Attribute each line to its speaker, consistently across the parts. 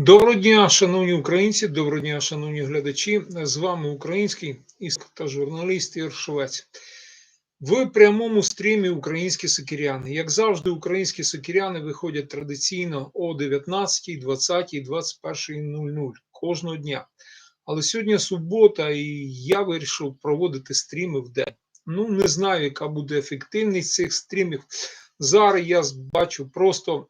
Speaker 1: Доброго дня, шановні українці, доброго дня, шановні глядачі. З вами український іск та журналіст Ігор Швець. В прямому стрімі українські сокиряни. Як завжди, українські сокиряни виходять традиційно о 19, 20, 21.00 кожного дня. Але сьогодні субота, і я вирішив проводити стріми в день. Ну, не знаю, яка буде ефективність цих стрімів. Зараз я бачу просто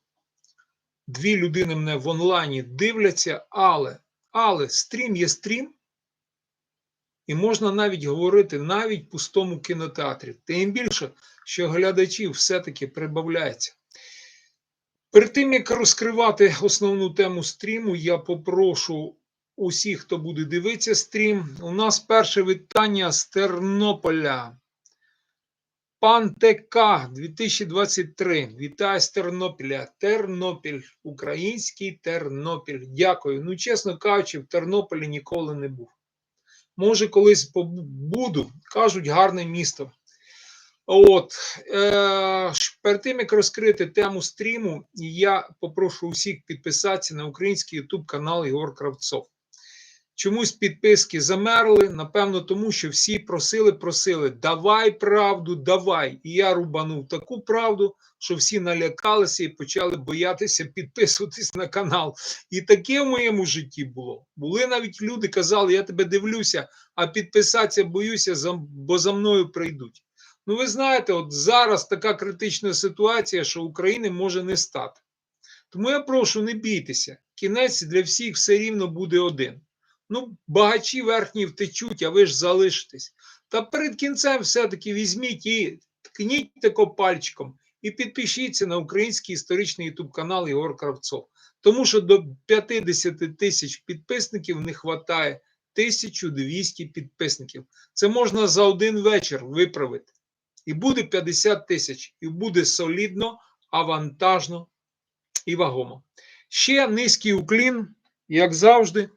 Speaker 1: дві людини мене в онлайні дивляться, але але стрім є стрім, і можна навіть говорити навіть пустому кінотеатрі. Тим більше, що глядачів все-таки прибавляється. Перед тим, як розкривати основну тему стріму, я попрошу усіх, хто буде дивитися стрім. У нас перше вітання з Тернополя. Пан ТК 2023. Вітаю з Тернопіля. Тернопіль, український Тернопіль. Дякую. Ну, чесно кажучи, в Тернополі ніколи не був. Може, колись буду. Кажуть, гарне місто. От, е, перед тим, як розкрити тему стріму, я попрошу усіх підписатися на український YouTube канал Ігор Кравцов. Чомусь підписки замерли, напевно, тому що всі просили, просили, давай правду, давай. І я рубанув таку правду, що всі налякалися і почали боятися підписуватись на канал. І таке в моєму житті було. Були навіть люди, казали, я тебе дивлюся, а підписатися боюся, бо за мною прийдуть. Ну, ви знаєте, от зараз така критична ситуація, що України може не стати. Тому я прошу, не бійтеся, кінець для всіх все рівно буде один. Ну, багачі верхні втечуть, а ви ж залишитесь. Та перед кінцем все-таки візьміть і ткніть тако пальчиком і підпишіться на український історичний ютуб канал Ігор Кравцов. Тому що до 50 тисяч підписників не вистачає 1200 підписників. Це можна за один вечір виправити. І буде 50 тисяч, і буде солідно, авантажно і вагомо. Ще низький уклін, як завжди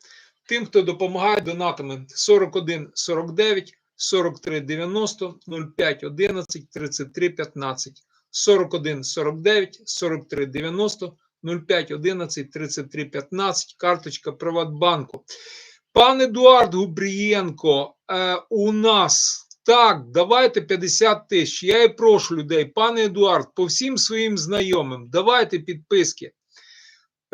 Speaker 1: тим, хто допомагає донатами 41 49 43 90 05 11 33 15 41 49 43 90 05 11 33 15 карточка Приватбанку. Пан Едуард Губрієнко, е, у нас так, давайте 50 тисяч. Я і прошу людей, пане Едуард, по всім своїм знайомим, давайте підписки.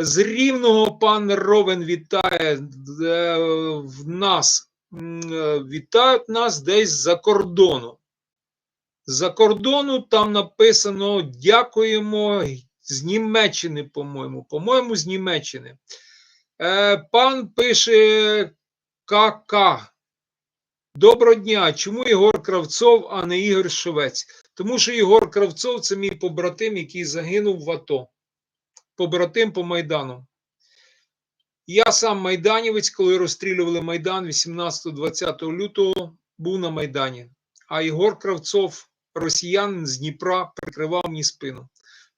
Speaker 1: З рівного пан Ровен вітає е, в нас. Е, вітають нас десь за кордону. За кордону там написано дякуємо з Німеччини, по-моєму. По-моєму, з Німеччини. Е, Пан пише КК. Доброго дня. Чому Ігор Кравцов, а не Ігор Шевець? Тому що Ігор Кравцов це мій побратим, який загинув в АТО побратим по Майдану. Я сам майданівець, коли розстрілювали Майдан 18-20 лютого, був на Майдані. А Ігор Кравцов, росіянин з Дніпра, прикривав мені спину.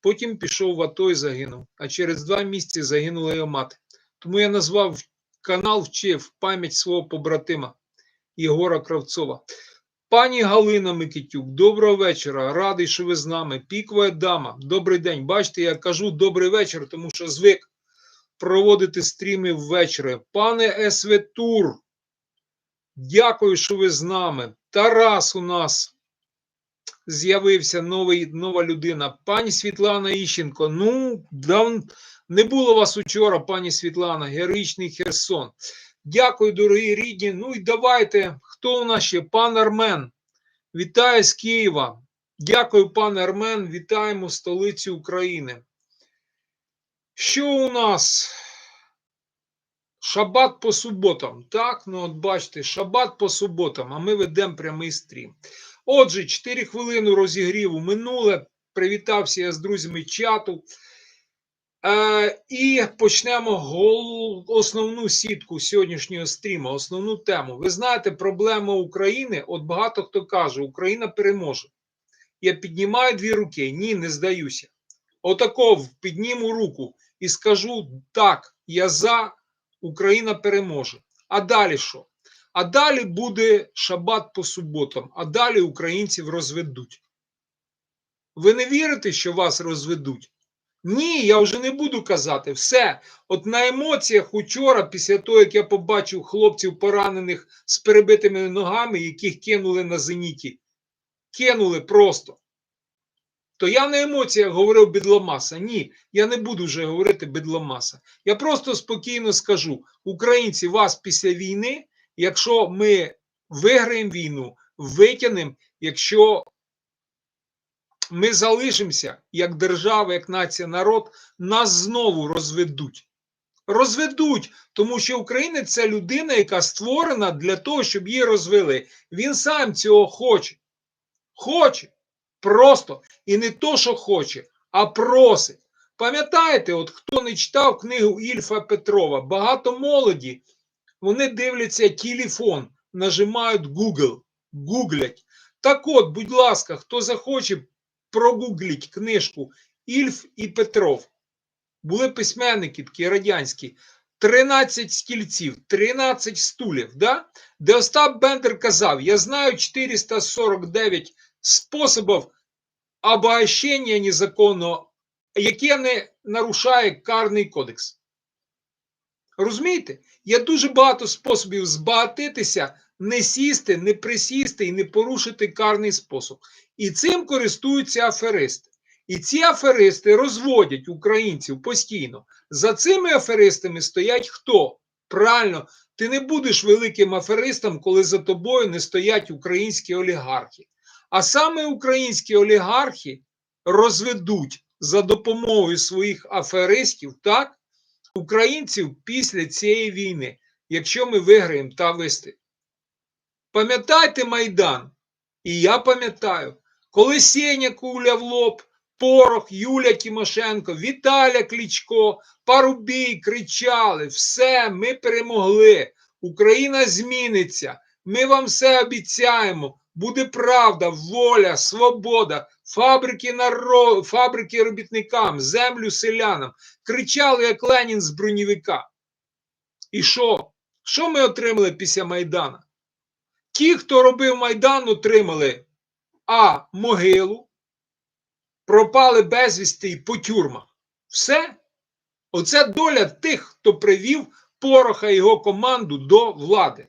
Speaker 1: Потім пішов в АТО і загинув. А через два місяці загинула його мати. Тому я назвав канал вчив пам'ять свого побратима Єгора Кравцова. Пані Галина Микитюк, доброго вечора. Радий, що ви з нами. Пікова дама. Добрий день. Бачите, я кажу добрий вечір, тому що звик проводити стріми ввечері. Пане СВ Тур, дякую, що ви з нами. Тарас у нас з'явився новий, нова людина. Пані Світлана Іщенко. Ну, дав... не було вас учора, пані Світлана, героїчний Херсон. Дякую, дорогі рідні. Ну і давайте. Хто у нас ще? Пан Армен. Вітаю з Києва. Дякую, пан Армен. Вітаємо столицю України. Що у нас? Шабат по суботам. Так, ну от бачите, шабат по суботам, а ми ведемо прямий стрім. Отже, 4 хвилини розігріву минуле. Привітався я з друзями чату. Е, І почнемо основну сітку сьогоднішнього стріму, основну тему. Ви знаєте, проблема України. От багато хто каже, Україна переможе. Я піднімаю дві руки. Ні, не здаюся. Отако підніму руку і скажу: так, я за Україна переможе. А далі що? А далі буде шабат по суботам, а далі українців розведуть. Ви не вірите, що вас розведуть? Ні, я вже не буду казати. Все. От на емоціях учора, після того, як я побачив хлопців поранених з перебитими ногами, яких кинули на зеніті, кинули просто. То я на емоціях говорив бідломаса. Ні, я не буду вже говорити бідломаса. Я просто спокійно скажу: українці, вас після війни, якщо ми виграємо війну, витягнемо, якщо ми залишимося як держава, як нація, народ, нас знову розведуть. Розведуть, тому що українець це людина, яка створена для того, щоб її розвели. Він сам цього хоче. Хоче. Просто. І не то, що хоче, а просить. Пам'ятаєте, от хто не читав книгу Ільфа Петрова, багато молоді, вони дивляться телефон, нажимають Google, гуглять. Так от, будь ласка, хто захоче, прогугліть книжку Ільф і Петров. Були письменники такі радянські. 13 стільців, 13 стулів, да? де Остап Бендер казав: Я знаю 449 способів обогащення незаконного, яке не нарушає карний кодекс. Розумієте? Є дуже багато способів збагатитися, не сісти, не присісти і не порушити карний спосіб. І цим користуються аферисти. І ці аферисти розводять українців постійно. За цими аферистами стоять хто? Правильно, ти не будеш великим аферистом, коли за тобою не стоять українські олігархи. А саме українські олігархи розведуть за допомогою своїх аферистів так, українців після цієї війни, якщо ми виграємо та вистоїмо. Пам'ятайте Майдан? І я пам'ятаю, коли Сеня куля в лоб, Порох, Юля Тимошенко, Віталя Клічко, Парубій кричали: все, ми перемогли, Україна зміниться, ми вам все обіцяємо. Буде правда, воля, свобода, фабрики народ, фабрики робітникам, землю селянам. Кричали, як Ленін з бронєвика. І що? Що ми отримали після Майдана? Ті, хто робив Майдан, отримали А. Могилу, пропали безвісти і по тюрмах. Все. Оце доля тих, хто привів Пороха і його команду до влади.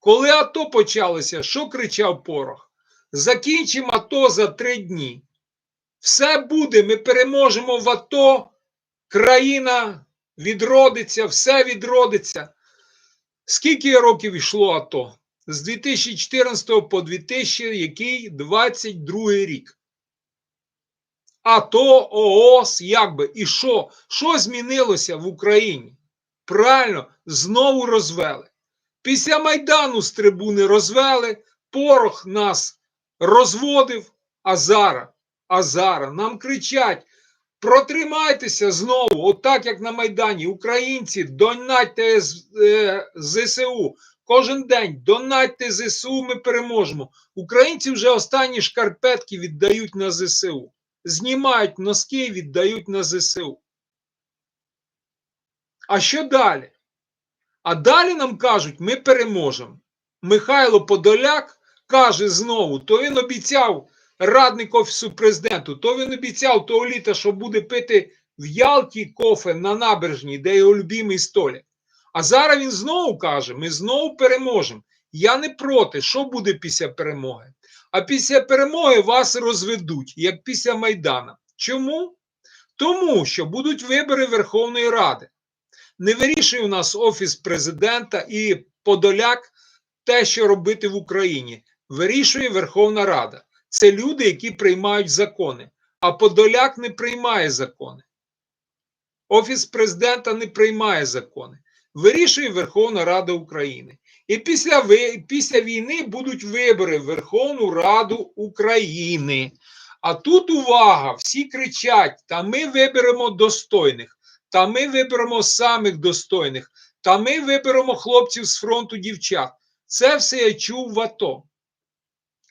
Speaker 1: Коли АТО почалося, що кричав Порох? Закінчимо АТО за три дні. Все буде, ми переможемо в АТО, країна відродиться, все відродиться. Скільки років йшло АТО? З 2014 по 2022 рік. АТО, ООС, якби, і що? Що змінилося в Україні? Правильно, знову розвели. Після Майдану з трибуни розвели, порох нас розводив, а зараз, а зараз нам кричать: протримайтеся знову, отак як на Майдані. Українці, донатьте е, ЗСУ. Кожен день донатьте ЗСУ, ми переможемо. Українці вже останні шкарпетки віддають на ЗСУ. Знімають носки і віддають на ЗСУ. А що далі? А далі нам кажуть, ми переможемо. Михайло Подоляк каже знову: то він обіцяв радник офісу президенту, то він обіцяв того літа, що буде пити в Ялті кофе на набережній, де його любимий столяк. А зараз він знову каже: ми знову переможемо. Я не проти, що буде після перемоги. А після перемоги вас розведуть, як після Майдана. Чому? Тому що будуть вибори Верховної Ради. Не вирішує у нас Офіс президента і Подоляк те, що робити в Україні. Вирішує Верховна Рада. Це люди, які приймають закони. А Подоляк не приймає закони. Офіс президента не приймає закони. Вирішує Верховна Рада України. І після після війни будуть вибори в Верховну Раду України. А тут увага! Всі кричать: та ми виберемо достойних, та ми виберемо самих достойних, та ми виберемо хлопців з фронту дівчат. Це все я чув в АТО.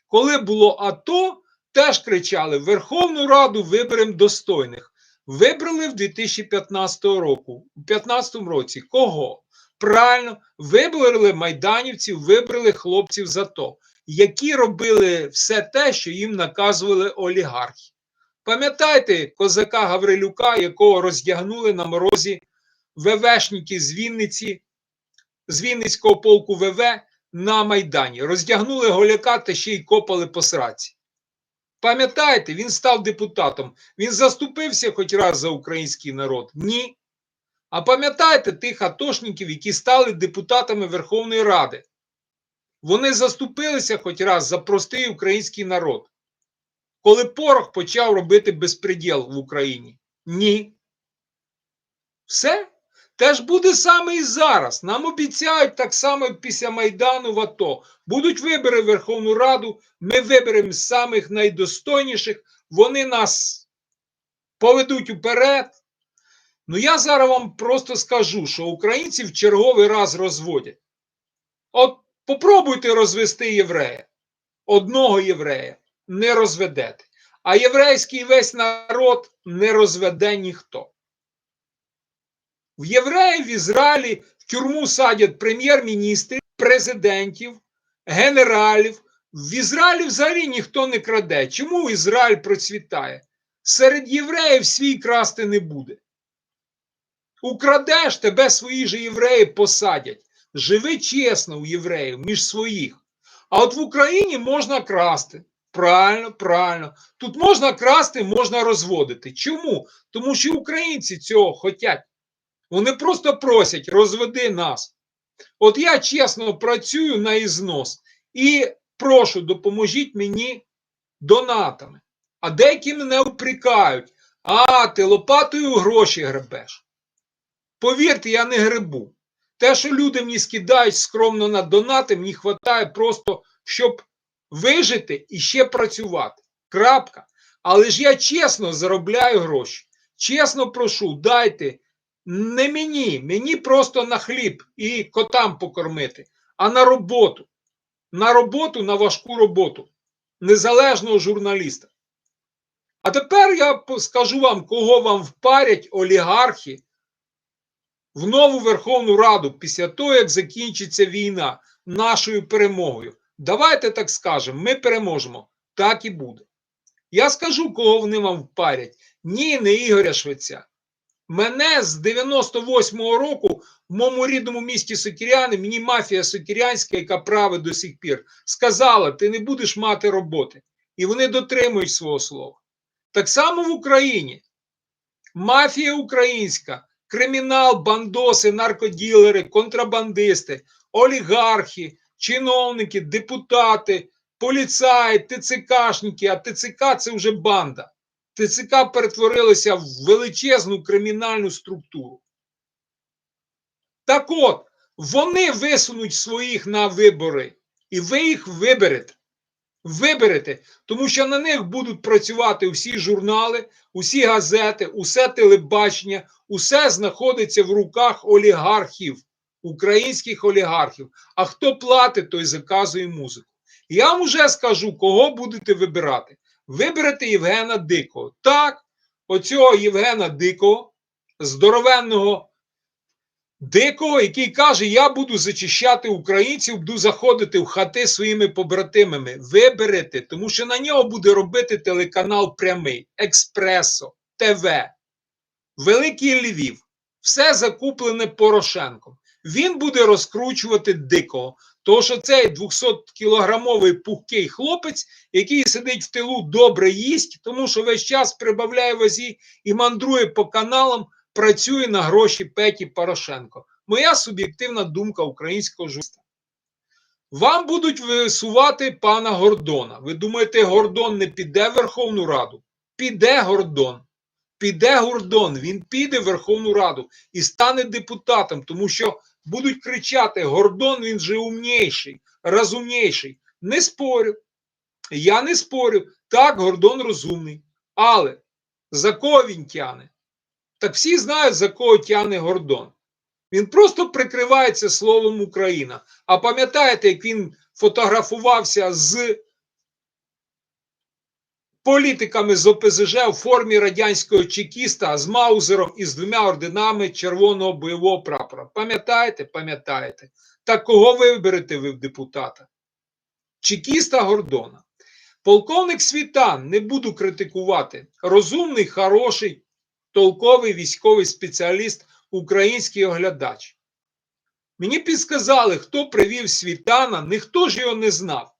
Speaker 1: Коли було АТО, теж кричали: Верховну Раду виберемо достойних. Вибрали в 2015 року, у 2015 році кого? Правильно, вибрали майданівців, вибрали хлопців з АТО, які робили все те, що їм наказували олігархи. Пам'ятаєте козака Гаврилюка, якого роздягнули на морозі ВВшники з Вінниці, з Вінницького полку ВВ на Майдані. Роздягнули голяка та ще й копали по сраці. Пам'ятаєте, він став депутатом. Він заступився хоч раз за український народ? Ні. А пам'ятаєте тих атошників, які стали депутатами Верховної Ради? Вони заступилися хоч раз за простий український народ. Коли Порох почав робити безпреділ в Україні? Ні. Все? Теж буде саме і зараз. Нам обіцяють так само після Майдану в АТО. Будуть вибори в Верховну Раду, ми виберемо самих найдостойніших, вони нас поведуть уперед. Ну я зараз вам просто скажу, що українці в черговий раз розводять. От попробуйте розвести єврея. Одного єврея не розведете. А єврейський весь народ не розведе ніхто. В євреїв в Ізраїлі в тюрму садять прем'єр-міністрів, президентів, генералів. В Ізраїлі взагалі ніхто не краде. Чому Ізраїль процвітає? Серед євреїв свій красти не буде. Украдеш, тебе свої ж євреї посадять. Живи чесно у євреїв між своїх. А от в Україні можна красти. Правильно, правильно. Тут можна красти, можна розводити. Чому? Тому що українці цього хочуть. Вони просто просять, розведи нас. От я чесно працюю на ізнос і прошу, допоможіть мені донатами. А деякі мене упрекають, а ти лопатою гроші гребеш. Повірте, я не грибу. Те, що люди мені скидають скромно на донати, мені вистачає просто, щоб вижити і ще працювати. Крапка. Але ж я чесно заробляю гроші. Чесно прошу, дайте не мені, мені просто на хліб і котам покормити, а на роботу. На роботу, на важку роботу незалежного журналіста. А тепер я скажу вам, кого вам впарять олігархи в нову Верховну Раду після того, як закінчиться війна нашою перемогою. Давайте так скажемо, ми переможемо. Так і буде. Я скажу, кого вони вам впарять. Ні, не Ігоря Швеця. Мене з 98-го року в моєму рідному місті Сокіряни, мені мафія Сокірянська, яка править до сих пір, сказала: ти не будеш мати роботи. І вони дотримують свого слова. Так само в Україні. Мафія українська, кримінал, бандоси, наркоділери, контрабандисти, олігархи, чиновники, депутати, поліцаї, ТЦКшники, а ТЦК це вже банда. ТЦК перетворилася в величезну кримінальну структуру. Так от, вони висунуть своїх на вибори, і ви їх виберете. Виберете, тому що на них будуть працювати всі журнали, усі газети, усе телебачення, усе знаходиться в руках олігархів, українських олігархів. А хто платить, той заказує музику. Я вам вже скажу, кого будете вибирати. Виберете Євгена Дикого. Так, оцього Євгена Дикого, здоровенного Дикого, який каже: Я буду зачищати українців, буду заходити в хати своїми побратимами. Виберете, тому що на нього буде робити телеканал Прямий, Експресо, ТВ, Великий Львів. Все закуплене Порошенком. Він буде розкручувати дикого. Тому що цей 200-кілограмовий пухкий хлопець, який сидить в тилу, добре їсть, тому що весь час прибавляє вазі і мандрує по каналам, працює на гроші Петі Порошенко. Моя суб'єктивна думка українського журналіста. Вам будуть висувати пана Гордона. Ви думаєте, Гордон не піде в Верховну Раду? Піде Гордон. Піде Гордон, він піде в Верховну Раду і стане депутатом, тому що будуть кричати: Гордон, він же умніший, розумніший. Не спорю. Я не спорю. Так, Гордон розумний. Але за кого він тяне? Так всі знають, за кого тяне Гордон. Він просто прикривається словом Україна. А пам'ятаєте, як він фотографувався з політиками з ОПЗЖ у формі радянського чекіста з Маузером і з двома орденами червоного бойового прапора. Пам'ятаєте? Пам'ятаєте? Так кого виберете ви в депутата? Чекіста Гордона. Полковник Світан, не буду критикувати, розумний, хороший, толковий військовий спеціаліст, український оглядач. Мені підсказали, хто привів Світана, ніхто ж його не знав.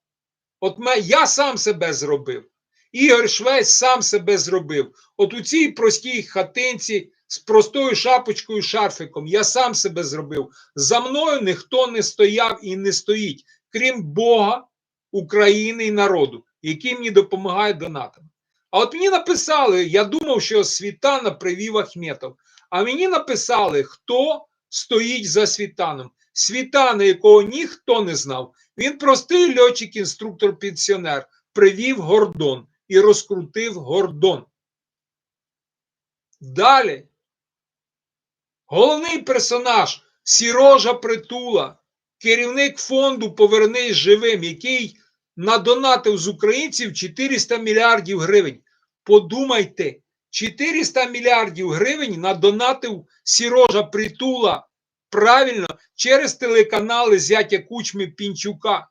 Speaker 1: От я сам себе зробив. Ігор Швець сам себе зробив. От у цій простій хатинці з простою шапочкою, шарфиком, я сам себе зробив. За мною ніхто не стояв і не стоїть, крім Бога, України і народу, який мені допомагає донатами. А от мені написали, я думав, що Світана привів Ахметов. А мені написали, хто стоїть за Світаном. Світана, якого ніхто не знав. Він простий льотчик, інструктор, пенсіонер, привів Гордон і розкрутив Гордон. Далі. Головний персонаж Сірожа Притула, керівник фонду Повернись живим, який надонатив з українців 400 мільярдів гривень. Подумайте, 400 мільярдів гривень надонатив Сірожа Притула правильно через телеканали зятя Кучми Пінчука.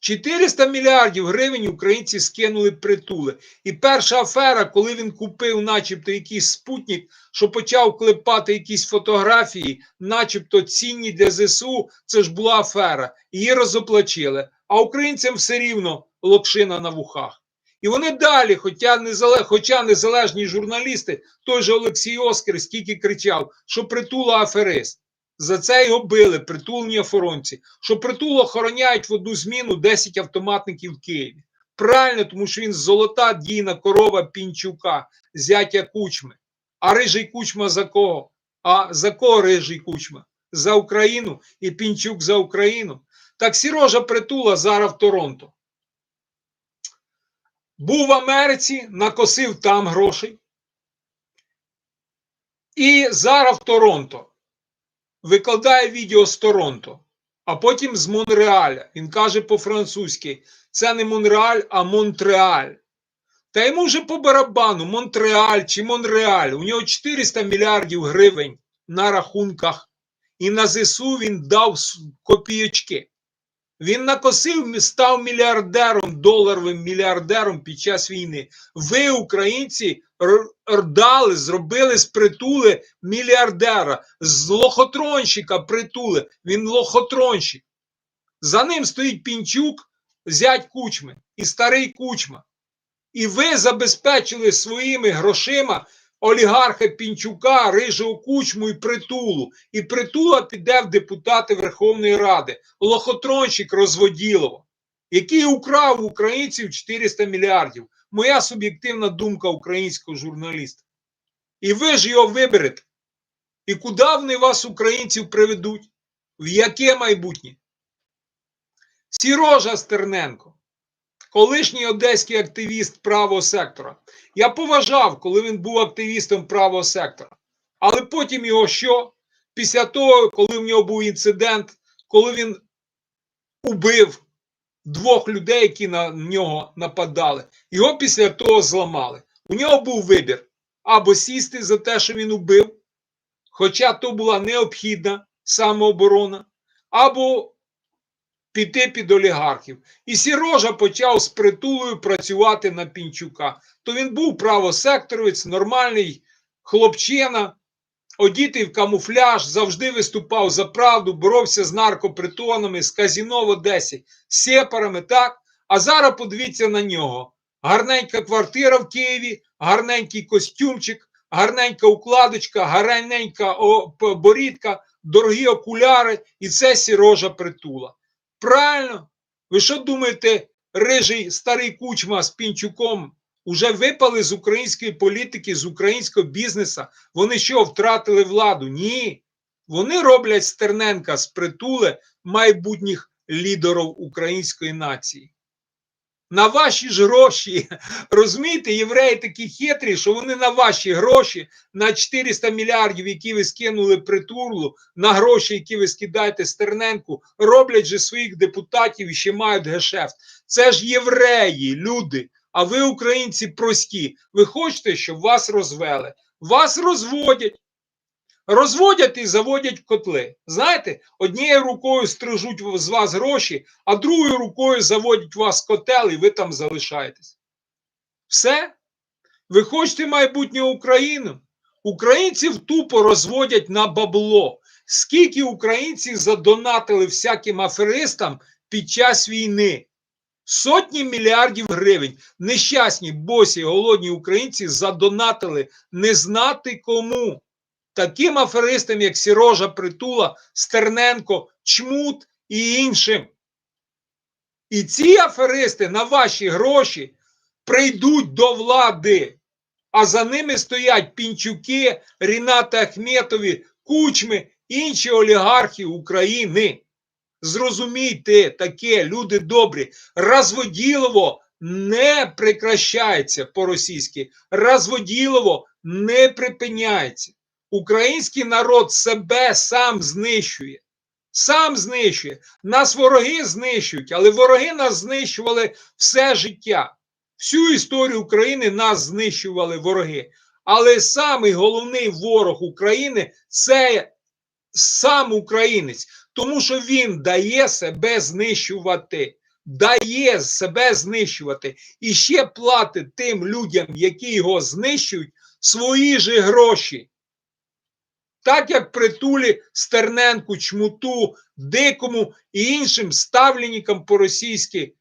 Speaker 1: 400 мільярдів гривень українці скинули притули. І перша афера, коли він купив, начебто, якийсь спутник, що почав клепати якісь фотографії, начебто цінні для ЗСУ, це ж була афера. Її розоплачили. А українцям все рівно локшина на вухах. І вони далі, хоча, незалеж, хоча незалежні журналісти, той же Олексій Оскар скільки кричав, що притула аферист. За це його били притулні охоронці, що притул охороняють в одну зміну 10 автоматників в Києві. Правильно, тому що він золота дійна корова Пінчука, зятя кучми. А рижий кучма за кого? А за кого рижий кучма? За Україну і Пінчук за Україну. Так Сірожа Притула зараз в Торонто. Був в Америці, накосив там грошей. І зараз в Торонто викладає відео з Торонто, а потім з Монреаля. Він каже по-французьки: це не Монреаль, а Монтреаль. Та йому вже по барабану Монтреаль чи Монреаль. У нього 400 мільярдів гривень на рахунках. І на ЗСУ він дав копійочки. Він накосив, став мільярдером, доларовим мільярдером під час війни. Ви, українці, дали, зробили з притули мільярдера, з лохотронщика притули. Він лохотронщик. За ним стоїть Пінчук, зять кучми і старий кучма. І ви забезпечили своїми грошима олігарха Пінчука, Рижого Кучму і притулу. І притула піде в депутати Верховної Ради. Лохотронщик розводілово, який украв українців 400 мільярдів. Моя суб'єктивна думка українського журналіста. І ви ж його виберете. І куди вони вас, українців, приведуть? В яке майбутнє? Сірожа Стерненко, колишній одеський активіст правого сектора. Я поважав, коли він був активістом правого сектора. Але потім його що? Після того, коли в нього був інцидент, коли він убив двох людей, які на нього нападали, його після того зламали. У нього був вибір або сісти за те, що він убив, хоча то була необхідна самооборона, або піти під олігархів. І Сірожа почав з притулою працювати на Пінчука. То він був правосекторовець, нормальний хлопчина, одітий в камуфляж, завжди виступав за правду, боровся з наркопритонами, з казіно в Одесі, з сепарами, так? А зараз подивіться на нього. Гарненька квартира в Києві, гарненький костюмчик, гарненька укладочка, гарненька борідка, дорогі окуляри, і це сірожа притула. Правильно? Ви що думаєте, рижий старий кучма з Пінчуком уже випали з української політики, з українського бізнесу? Вони що, втратили владу? Ні. Вони роблять Стерненка з притули майбутніх лідерів української нації. На ваші ж гроші, розумієте, євреї такі хитрі, що вони на ваші гроші, на 400 мільярдів, які ви скинули притулу, на гроші, які ви скидаєте Стерненку, роблять же своїх депутатів і ще мають гешефт. Це ж євреї, люди. А ви, українці, прості. Ви хочете, щоб вас розвели? Вас розводять. Розводять і заводять котли. Знаєте, однією рукою стрижуть з вас гроші, а другою рукою заводять вас котел, і ви там залишаєтесь. Все? Ви хочете майбутню Україну? Українців тупо розводять на бабло. Скільки українців задонатили всяким аферистам під час війни? Сотні мільярдів гривень. Нещасні, босі, голодні українці задонатили не знати кому. Таким аферистам, як Сірожа Притула, Стерненко, Чмут і іншим. І ці аферисти на ваші гроші прийдуть до влади, а за ними стоять Пінчуки, Ріната Ахметові, Кучми, інші олігархи України. Зрозумійте таке, люди добрі, розводілово не прекращається по-російськи, розводілово не припиняється. Український народ себе сам знищує. Сам знищує. Нас вороги знищують, але вороги нас знищували все життя. Всю історію України нас знищували вороги. Але самий головний ворог України це сам українець, тому що він дає себе знищувати. Дає себе знищувати і ще платить тим людям, які його знищують, свої ж гроші. Так як притулі Стерненку, Чмуту, Дикому і іншим ставленникам по-російськи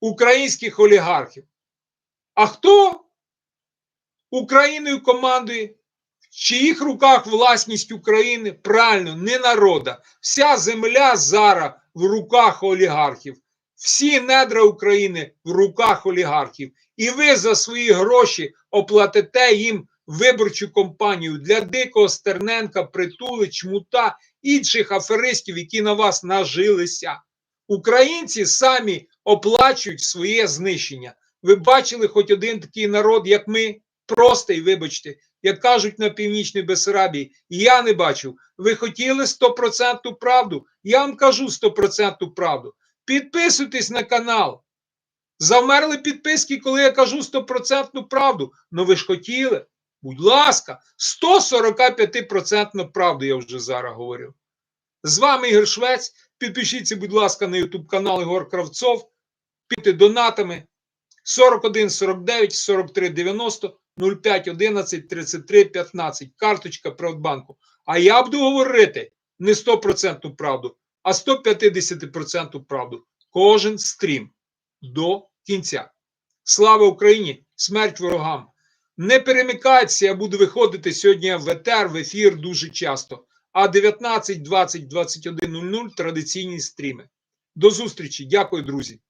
Speaker 1: українських олігархів. А хто Україною командує? В чиїх руках власність України? Правильно, не народа. Вся земля зараз в руках олігархів. Всі недра України в руках олігархів. І ви за свої гроші оплатите їм виборчу кампанію для Дикого Стерненка, Притули, Чмута, інших аферистів, які на вас нажилися. Українці самі оплачують своє знищення. Ви бачили хоч один такий народ, як ми, простий, вибачте, як кажуть на північній Бесарабії, я не бачив. Ви хотіли стопроцентну правду? Я вам кажу стопроцентну правду. Підписуйтесь на канал. Завмерли підписки, коли я кажу стопроцентну правду. Ну ви ж хотіли. Будь ласка, 145% правду я вже зараз говорю. З вами Ігор Швець. Підпишіться, будь ласка, на YouTube канал Ігор Кравцов. Підте донатами 41 49 43 90 05 11 33 15. Карточка Приватбанку. А я буду говорити не 100% правду, а 150% правду. Кожен стрім до кінця. Слава Україні! Смерть ворогам! Не перемикайтеся, я буду виходити сьогодні в етер, в ефір дуже часто. А 19, 20, 21.00 традиційні стріми. До зустрічі. Дякую, друзі.